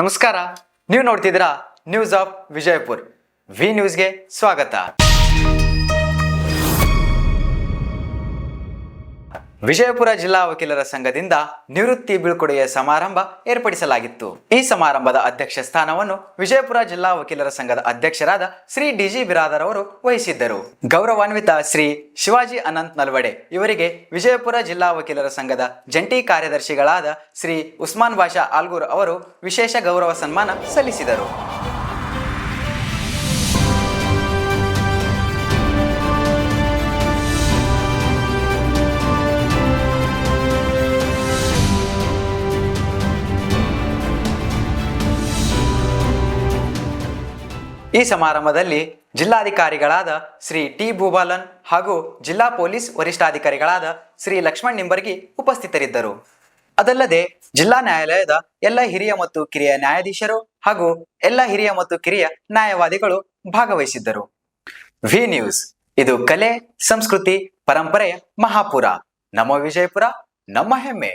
ನಮಸ್ಕಾರ. ನೀವು ನೋಡ್ತಿದ್ದೀರಾ ನ್ಯೂಸ್ ಆಫ್ ವಿಜಯಪುರ್ ವಿ ನ್ಯೂಸ್ಗೆ ಸ್ವಾಗತ. ವಿಜಯಪುರ ಜಿಲ್ಲಾ ವಕೀಲರ ಸಂಘದಿಂದ ನಿವೃತ್ತಿ ಬೀಳ್ಕೊಡುಗೆಯ ಸಮಾರಂಭ ಏರ್ಪಡಿಸಲಾಗಿತ್ತು. ಈ ಸಮಾರಂಭದ ಅಧ್ಯಕ್ಷ ಸ್ಥಾನವನ್ನು ವಿಜಯಪುರ ಜಿಲ್ಲಾ ವಕೀಲರ ಸಂಘದ ಅಧ್ಯಕ್ಷರಾದ ಶ್ರೀ ಡಿಜಿ ಬಿರಾದರ್ ಅವರು ವಹಿಸಿದ್ದರು. ಗೌರವಾನ್ವಿತ ಶ್ರೀ ಶಿವಾಜಿ ಅನಂತ್ ನಲ್ವಡೆ ಇವರಿಗೆ ವಿಜಯಪುರ ಜಿಲ್ಲಾ ವಕೀಲರ ಸಂಘದ ಜಂಟಿ ಕಾರ್ಯದರ್ಶಿಗಳಾದ ಶ್ರೀ ಉಸ್ಮಾನ್ ಬಾಷಾ ಆಲ್ಗೂರ್ ಅವರು ವಿಶೇಷ ಗೌರವ ಸನ್ಮಾನ ಸಲ್ಲಿಸಿದರು. ಈ ಸಮಾರಂಭದಲ್ಲಿ ಜಿಲ್ಲಾಧಿಕಾರಿಗಳಾದ ಶ್ರೀ ಟಿ ಭೂಬಾಲನ್ ಹಾಗೂ ಜಿಲ್ಲಾ ಪೊಲೀಸ್ ವರಿಷ್ಠಾಧಿಕಾರಿಗಳಾದ ಶ್ರೀ ಲಕ್ಷ್ಮಣ್ ನಿಂಬರ್ಗಿ ಉಪಸ್ಥಿತರಿದ್ದರು. ಅದಲ್ಲದೆ ಜಿಲ್ಲಾ ನ್ಯಾಯಾಲಯದ ಎಲ್ಲ ಹಿರಿಯ ಮತ್ತು ಕಿರಿಯ ನ್ಯಾಯಾಧೀಶರು ಹಾಗೂ ಎಲ್ಲ ಹಿರಿಯ ಮತ್ತು ಕಿರಿಯ ನ್ಯಾಯವಾದಿಗಳು ಭಾಗವಹಿಸಿದ್ದರು. ವಿ ನ್ಯೂಸ್ ಇದು ಕಲೆ, ಸಂಸ್ಕೃತಿ, ಪರಂಪರೆ ಮಹಾಪುರ. ನಮ್ಮ ವಿಜಯಪುರ, ನಮ್ಮ ಹೆಮ್ಮೆ.